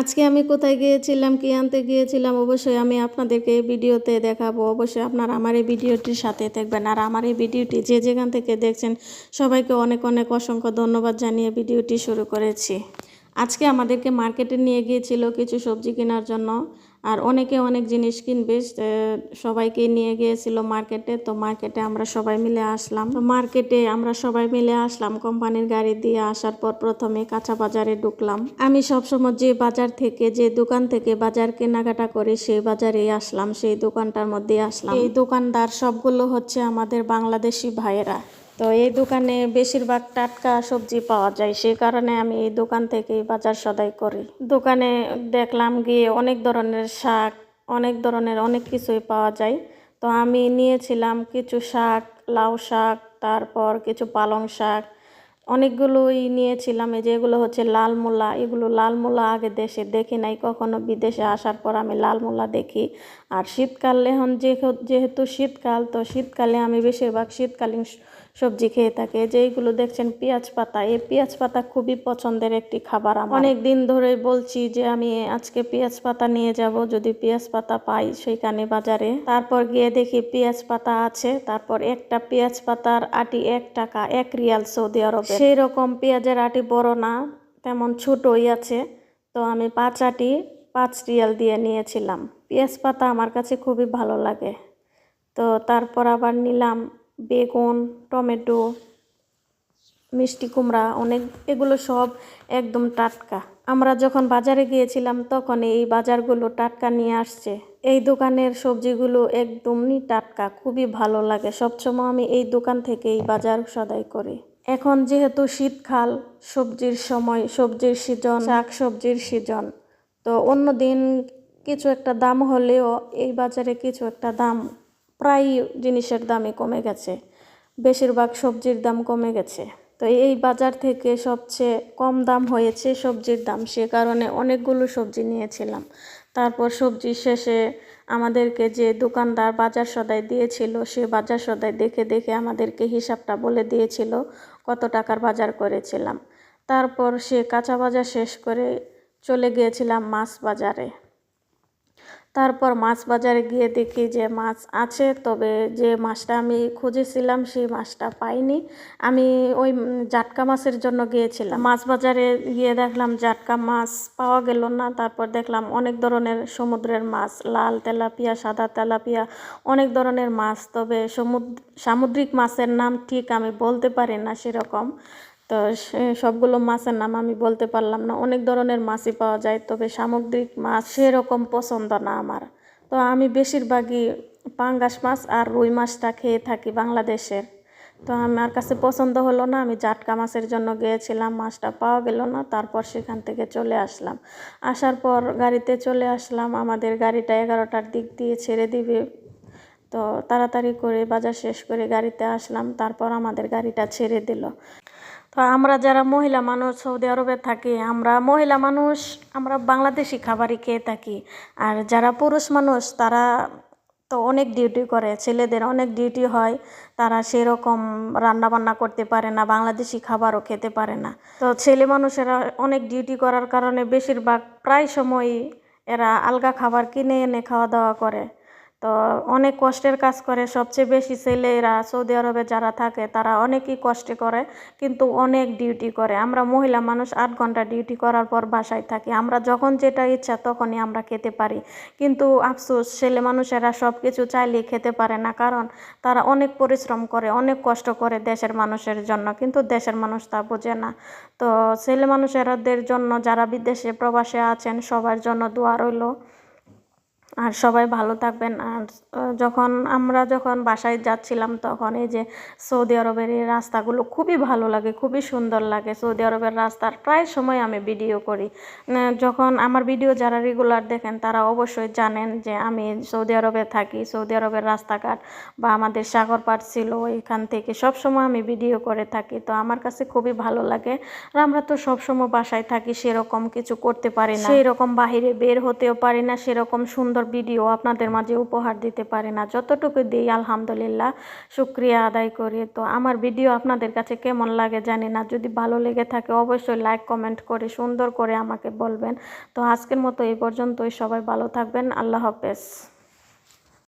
আজকে আমি কোথায় গিয়েছিলাম, কি আনতে গিয়েছিলাম, অবশ্যই আমি আপনাদেরকে এই ভিডিওতে দেখাবো। অবশ্যই আপনারা আমার এই ভিডিওটির সাথে থাকবেন আর আমার এই ভিডিওটি যে যেখান থেকে দেখছেন, সবাইকে অনেক অনেক অসংখ্য ধন্যবাদ জানিয়ে ভিডিওটি শুরু করেছি। আজকে আমাদেরকে মার্কেটে নিয়ে গিয়েছিল কিছু সবজি কেনার জন্য। আর অনেকে অনেক জিনিস কিনবে সবাইকে নিয়ে গিয়েছিল মার্কেটে, তো মার্কেটে আমরা সবাই মিলে আসলাম। তো মার্কেটে আমরা সবাই মিলে আসলাম, কোম্পানির গাড়ি দিয়ে আসার পর প্রথমে কাঁচা বাজারে ঢুকলাম। আমি সবসময় যে বাজার থেকে, যে দোকান থেকে বাজার কেনাকাটা করি, সেই বাজারেই আসলাম, সেই দোকানটার মধ্যে আসলাম। এই দোকানদার সবগুলো হচ্ছে আমাদের বাংলাদেশি ভাইয়েরা। তো এই দোকানে বেশিরভাগ টাটকা সবজি পাওয়া যায় সেই কারণে আমি এই দোকান থেকেই বাজার সদাই করি। দোকানে দেখলাম গিয়ে অনেক ধরনের শাক, অনেক ধরনের অনেক কিছুই পাওয়া যায়। তো আমি নিয়েছিলাম কিছু শাক, লাউ শাক, তারপর কিছু পালং শাক। অনেকগুলোই নিয়েছিলাম, এই যে এগুলো হচ্ছে লাল মূলা। এগুলো লাল মূলা আগে দেশে দেখি নাই, কখনো বিদেশে আসার পর আমি লাল মূলা দেখি। আর শীতকাল, এখন যেহেতু শীতকাল, তো শীতকালে আমি বেশিরভাগ শীতকালীন সবজি খেয়ে থাকে। যেইগুলো দেখছেন পেঁয়াজ পাতা, এই পেঁয়াজ পাতা খুবই পছন্দের একটি খাবার আমার। অনেক দিন ধরে বলছি যে আমি আজকে পেঁয়াজ পাতা নিয়ে যাব, যদি পেঁয়াজ পাতা পাই সেইখানে বাজারে। তারপর গিয়ে দেখি পেঁয়াজ পাতা আছে, তারপর একটা পেঁয়াজ পাতার আটি এক টাকা, এক রিয়াল সৌদি আরবে। সেই রকম পেঁয়াজের আটি বড় না, তেমন ছোটই আছে। তো আমি পাঁচ আটি, পাঁচ রিয়াল দিয়ে নিয়েছিলাম। পেঁয়াজ পাতা আমার কাছে খুবই ভালো লাগে। তো তারপর আবার নিলাম বেগুন, টমেটো, মিষ্টি কুমড়া, অনেক, এগুলো সব একদম টাটকা। আমরা যখন বাজারে গিয়েছিলাম তখন এই বাজারগুলো টাটকা নিয়ে আসছে। এই দোকানের সবজিগুলো একদমই টাটকা, খুবই ভালো লাগে। সবসময় আমি এই দোকান থেকেই বাজার সদাই করি। এখন যেহেতু শীতকাল, সবজির সময়, সবজির সিজন, শাক সবজির সিজন, তো অন্য দিন কিছু একটা দাম হলেও এই বাজারে কিছু একটা দাম প্রায় জিনিসের দামই কমে গেছে। বেশিরভাগ সবজির দাম কমে গেছে। তো এই বাজার থেকে সবচেয়ে কম দাম হয়েছে সবজির দাম। সে কারণে অনেকগুলো সবজি নিয়েছিলাম। তারপর সবজি শেষে আমাদেরকে যে দোকানদার বাজার সদাই দিয়েছিল, সে বাজার সদাই দেখে দেখে আমাদেরকে হিসাবটা বলে দিয়েছিল কত টাকার বাজার করেছিলাম। তারপর সে কাঁচা বাজার শেষ করে চলে গিয়েছিলাম মাছ বাজারে। তারপর মাছ বাজারে গিয়ে দেখি যে মাছ আছে, তবে যে মাছটা আমি খুঁজেছিলাম সেই মাছটা পাইনি। আমি ওই জাটকা মাছের জন্য গিয়েছিলাম। মাছ বাজারে গিয়ে দেখলাম জাটকা মাছ পাওয়া গেল না। তারপর দেখলাম অনেক ধরনের সমুদ্রের মাছ, লাল তেলাপিয়া, সাদা তেলাপিয়া, অনেক ধরনের মাছ। তবে সমুদ্র, সামুদ্রিক মাছের নাম ঠিক আমি বলতে পারি না সেরকম। তো সবগুলো মাছের নাম আমি বলতে পারলাম না। অনেক ধরনের মাছই পাওয়া যায়, তবে সামুদ্রিক মাছ সেরকম পছন্দ না আমার। তো আমি বেশিরভাগই পাঙ্গাস মাছ আর রুই মাছটা খেয়ে থাকি বাংলাদেশের। তো আমার কাছে পছন্দ হলো না, আমি জাটকা মাছের জন্য গিয়েছিলাম, মাছটা পাওয়া গেল না, তারপর সেখান থেকে চলে আসলাম। আসার পর গাড়িতে চলে আসলাম, আমাদের গাড়িটা এগারোটার দিক দিয়ে ছেড়ে দিবে। তো তাড়াতাড়ি করে বাজার শেষ করে গাড়িতে আসলাম, তারপর আমাদের গাড়িটা ছেড়ে দিল। তো আমরা যারা মহিলা মানুষ, সৌদি আরবে থাকি, আমরা মহিলা মানুষ, আমরা বাংলাদেশি খাবারই খেয়ে থাকি। আর যারা পুরুষ মানুষ, তারা তো অনেক ডিউটি করে, ছেলেদের অনেক ডিউটি হয়, তারা সেরকম রান্না বান্না করতে পারে না, বাংলাদেশি খাবারও খেতে পারে না। তো ছেলে মানুষেরা অনেক ডিউটি করার কারণে বেশিরভাগ প্রায় সময়ই এরা আলগা খাবার কিনে এনে খাওয়া দাওয়া করে। তো অনেক কষ্টের কাজ করে। সবচেয়ে বেশি ছেলেরা সৌদি আরবে যারা থাকে, তারা অনেকই কষ্ট করে, কিন্তু অনেক ডিউটি করে। আমরা মহিলা মানুষ আট ঘণ্টা ডিউটি করার পর বাসায় থাকি। আমরা যখন যেটা ইচ্ছা তখনই আমরা খেতে পারি। কিন্তু আফসোস, ছেলে মানুষেরা সব কিছু চাইলেই খেতে পারে না, কারণ তারা অনেক পরিশ্রম করে, অনেক কষ্ট করে দেশের মানুষের জন্য, কিন্তু দেশের মানুষ তা বোঝে না। তো ছেলে মানুষেরাদের জন্য যারা বিদেশে প্রবাসে আছেন, সবার জন্য দোয়া রইল। আর সবাই ভালো থাকবেন। আর যখন আমরা যখন বাসায় যাচ্ছিলাম তখন এই যে সৌদি আরবের এই রাস্তাগুলো খুবই ভালো লাগে খুবই সুন্দর লাগে। সৌদি আরবের রাস্তার প্রায় সময় আমি ভিডিও করি। যখন আমার ভিডিও যারা রেগুলার দেখেন তারা অবশ্যই জানেন যে আমি সৌদি আরবে থাকি। সৌদি আরবের রাস্তাঘাট বা আমাদের সাগর পাড় ছিল এখান থেকে সব সময় আমি ভিডিও করে থাকি। তো আমার কাছে খুবই ভালো লাগে। আর আমরা তো সব সময় বাসায় থাকি সেরকম কিছু করতে পারি না। সেই রকম বাহিরে বের হতেও পারি না সেরকম সুন্দর ভিডিও আপনাদের মাঝে উপহার দিতে পারে না। যতটুকু দিই, আলহামদুলিল্লাহ, শুক্রিয়া আদায় করি। তো আমার ভিডিও আপনাদের কাছে কেমন লাগে জানি না। যদি ভালো লেগে থাকে, অবশ্যই লাইক, কমেন্ট করে, সুন্দর করে আমাকে বলবেন। তো আজকের মতো এই পর্যন্তই। সবাই ভালো থাকবেন। আল্লাহ হাফেজ।